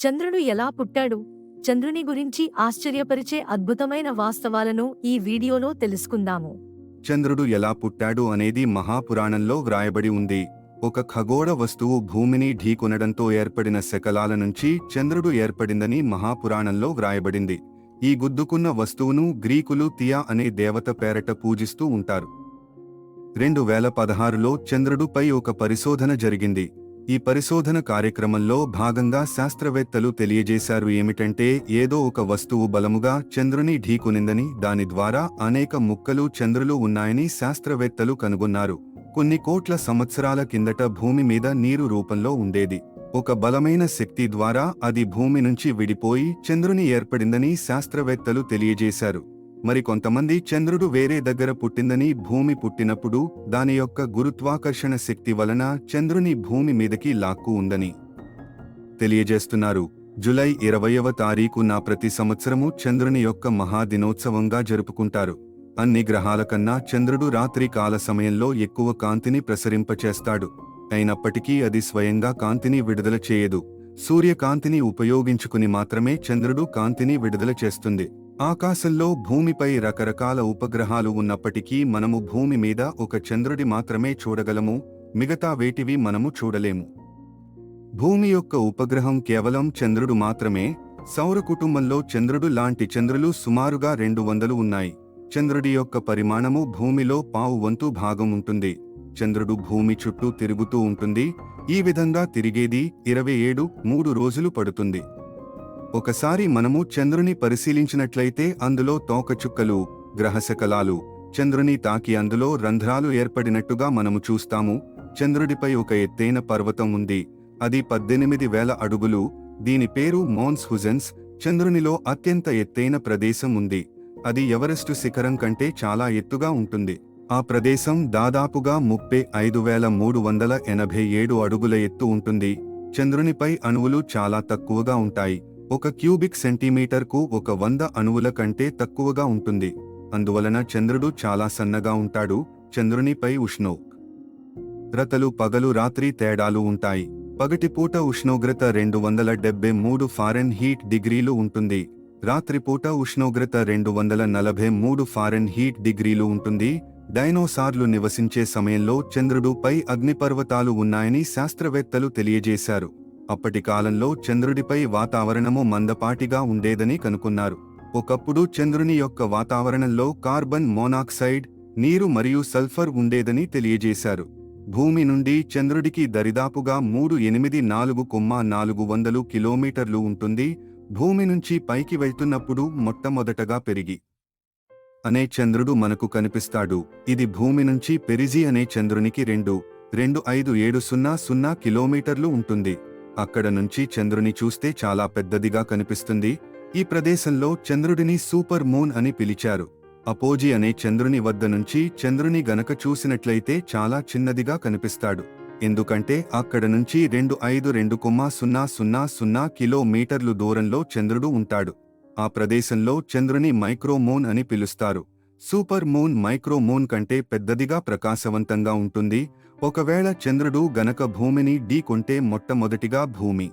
చంద్రుడు ఎలా పుట్టాడు? చంద్రుని గురించి ఆశ్చర్యపరిచే అద్భుతమైన వాస్తవాలను ఈ వీడియోలో తెలుసుకుందాము. చంద్రుడు ఎలా పుట్టాడు అనేది మహాపురాణంలో వ్రాయబడి ఉంది. ఒక ఖగోళ వస్తువు భూమిని ఢీకొనడంతో ఏర్పడిన శకలాల నుంచి చంద్రుడు ఏర్పడిందని మహాపురాణంలో వ్రాయబడింది. ఈ గుద్దుకున్న వస్తువును గ్రీకులు తియా అనే దేవత పేరట పూజిస్తూ ఉంటారు. రెండు వేల పదహారులో చంద్రుడుపై ఒక పరిశోధన జరిగింది. ఈ పరిశోధన కార్యక్రమంలో భాగంగా శాస్త్రవేత్తలు తెలియజేశారు ఏమిటంటే ఏదో ఒక వస్తువు బలముగా చంద్రుని ఢీకొనిందని దాని ద్వారా అనేక ముక్కలు చంద్రులు ఉన్నాయని శాస్త్రవేత్తలు కనుగొన్నారు. కొన్ని కోట్ల సంవత్సరాల కిందట భూమి మీద నీరు రూపంలో ఉండేది. ఒక బలమైన శక్తి ద్వారా అది భూమి నుంచి విడిపోయి చంద్రుని ఏర్పడిందని శాస్త్రవేత్తలు తెలియజేశారు. మరి కొంతమంది చంద్రుడు వేరే దగ్గర పుట్టిందని భూమి పుట్టినప్పుడు దాని యొక్క గురుత్వాకర్షణ శక్తి వలన చంద్రుని భూమి మీదకి లాక్కు ఉందని తెలియజేస్తున్నారు. జులై ఇరవయవ నా ప్రతి సంవత్సరము చంద్రుని యొక్క మహాదినోత్సవంగా జరుపుకుంటారు. అన్ని గ్రహాల కన్నా చంద్రుడు రాత్రి కాల సమయంలో ఎక్కువ కాంతిని ప్రసరింపచేస్తాడు. అయినప్పటికీ అది స్వయంగా కాంతిని విడుదల చేయదు. సూర్యకాంతిని ఉపయోగించుకుని మాత్రమే చంద్రుడు కాంతిని విడుదల చేస్తుంది. ఆకాశంలో భూమిపై రకరకాల ఉపగ్రహాలు ఉన్నప్పటికీ మనము భూమి మీద ఒక చంద్రుడి మాత్రమే చూడగలము మిగతా వేటివి మనము చూడలేము. భూమి యొక్క ఉపగ్రహం కేవలం చంద్రుడు మాత్రమే సౌర కుటుంబంలో చంద్రుడు లాంటి చంద్రులు సుమారుగా రెండు వందలు ఉన్నాయి. చంద్రుడి యొక్క పరిమాణము భూమిలో పావు వంతు భాగం ఉంటుంది. చంద్రుడు భూమి చుట్టూ తిరుగుతూ ఉంటుంది ఈ విధంగా తిరిగేది ఇరవై ఏడు మూడు రోజులు పడుతుంది. ఒకసారి మనము చంద్రుని పరిశీలించినట్లయితే అందులో తోకచుక్కలు గ్రహశకలాలు చంద్రుని తాకి అందులో రంధ్రాలు ఏర్పడినట్టుగా మనము చూస్తాము. చంద్రుడిపై ఒక ఎత్తైన పర్వతం ఉంది. అది పద్దెనిమిది వేల అడుగులు. దీని పేరు మోన్స్ హుజెన్స్. చంద్రునిలో అత్యంత ఎత్తైన ప్రదేశం ఉంది. అది ఎవరెస్టు శిఖరం కంటే చాలా ఎత్తుగా ఉంటుంది. ఆ ప్రదేశం దాదాపుగా ముప్పై ఐదు వేల మూడు వందల ఎనభై ఏడు అడుగుల ఎత్తు ఉంటుంది. చంద్రునిపై అణువులు చాలా తక్కువగా ఉంటాయి. ఒక క్యూబిక్ సెంటీమీటర్కు ఒక వంద అణువుల కంటే తక్కువగా ఉంటుంది. అందువలన చంద్రుడు చాలా సన్నగా ఉంటాడు. చంద్రునిపై ఉష్ణో రతలు పగలు రాత్రి తేడాలు ఉంటాయి. పగటిపూట ఉష్ణోగ్రత రెండు వందల డెబ్బై మూడు ఫారెన్ హీట్ డిగ్రీలు ఉంటుంది. రాత్రిపూట ఉష్ణోగ్రత రెండు వందల నలభై మూడు ఫారెన్ హీట్ డిగ్రీలు ఉంటుంది. డైనోసార్లు నివసించే సమయంలో చంద్రుడుపై అగ్నిపర్వతాలు ఉన్నాయని శాస్త్రవేత్తలు తెలియజేశారు. అప్పటి కాలంలో చంద్రుడిపై వాతావరణము మందపాటిగా ఉండేదని కనుకున్నారు ఒకప్పుడు చంద్రుని యొక్క వాతావరణంలో కార్బన్ మోనాక్సైడ్ నీరు మరియు సల్ఫర్ ఉండేదని తెలియజేశారు. భూమి నుండి చంద్రుడికి దరిదాపుగా మూడు ఎనిమిది నాలుగు కొమ్మ నాలుగు వందలు కిలోమీటర్లు ఉంటుంది. భూమి నుంచి పైకి వెళ్తున్నప్పుడు మొట్టమొదటగా పెరిగి అనే చంద్రుడు మనకు కనిపిస్తాడు. ఇది భూమి నుంచి పెరిజి అనే చంద్రునికి రెండు రెండు ఐదు ఏడు సున్నా సున్నా కిలోమీటర్లు ఉంటుంది. అక్కడ నుంచి చంద్రుని చూస్తే చాలా పెద్దదిగా కనిపిస్తుంది. ఈ ప్రదేశంలో చంద్రుడిని సూపర్ మూన్ అని పిలిచారు. అపోజీ అనే చంద్రుని వద్ద నుంచి చంద్రుని గనక చూసినట్లయితే చాలా చిన్నదిగా కనిపిస్తాడు. ఎందుకంటే అక్కడ నుంచి రెండు ఐదు రెండు కొమ్మ సున్నా సున్నా సున్నా కిలోమీటర్లు దూరంలో చంద్రుడు ఉంటాడు. ఆ ప్రదేశంలో చంద్రుని మైక్రోమూన్ అని పిలుస్తారు. సూపర్ మూన్ మైక్రోమూన్ కంటే పెద్దదిగా ప్రకాశవంతంగా ఉంటుంది. ఒకవేళ చంద్రుడు గనక భూమిని ఢీకొంటే మొట్టమొదటిగా భూమి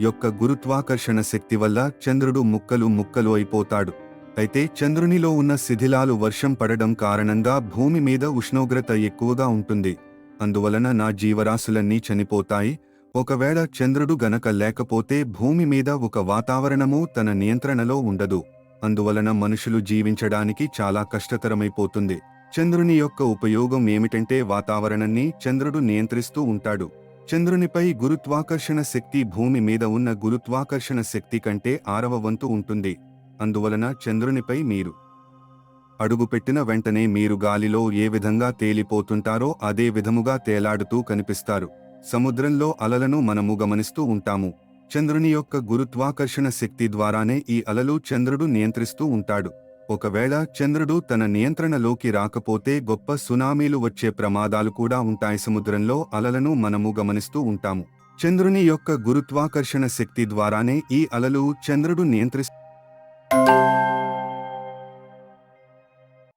యొక్క గురుత్వాకర్షణ శక్తి వల్ల చంద్రుడు ముక్కలు ముక్కలు అయిపోతాడు. అయితే చంద్రునిలో ఉన్న శిథిలాలు వర్షం పడడం కారణంగా భూమి మీద ఉష్ణోగ్రత ఎక్కువగా ఉంటుంది. అందువలన నా జీవరాశులన్నీ చనిపోతాయి. ఒకవేళ చంద్రుడు గనక లేకపోతే భూమి మీద ఒక వాతావరణము తన నియంత్రణలో ఉండదు. అందువలన మనుషులు జీవించడానికి చాలా కష్టతరమైపోతుంది. చంద్రుని యొక్క ఉపయోగం ఏమిటంటే వాతావరణాన్ని చంద్రుడు నియంత్రిస్తూ ఉంటాడు. చంద్రునిపై గురుత్వాకర్షణ శక్తి భూమి మీద ఉన్న గురుత్వాకర్షణ శక్తి కంటే ఆరవ వంతు ఉంటుంది. అందువలన చంద్రునిపై మీరు అడుగుపెట్టిన వెంటనే మీరు గాలిలో ఏ విధంగా తేలిపోతుంటారో అదే విధముగా తేలాడుతూ కనిపిస్తారు. సముద్రంలో అలలను మనము గమనిస్తూ ఉంటాము. చంద్రుని యొక్క గురుత్వాకర్షణ శక్తి ద్వారానే ఈ అలలు చంద్రుడు నియంత్రిస్తూ ఉంటాడు. ఒకవేళ చంద్రుడు తన నియంత్రణలోకి రాకపోతే గొప్ప సునామీలు వచ్చే ప్రమాదాలు కూడా ఉంటాయి. సముద్రంలో అలలను మనము గమనిస్తూ ఉంటాము. చంద్రుని యొక్క గురుత్వాకర్షణ శక్తి ద్వారానే ఈ అలలు చంద్రుడు నియంత్రిస్తూ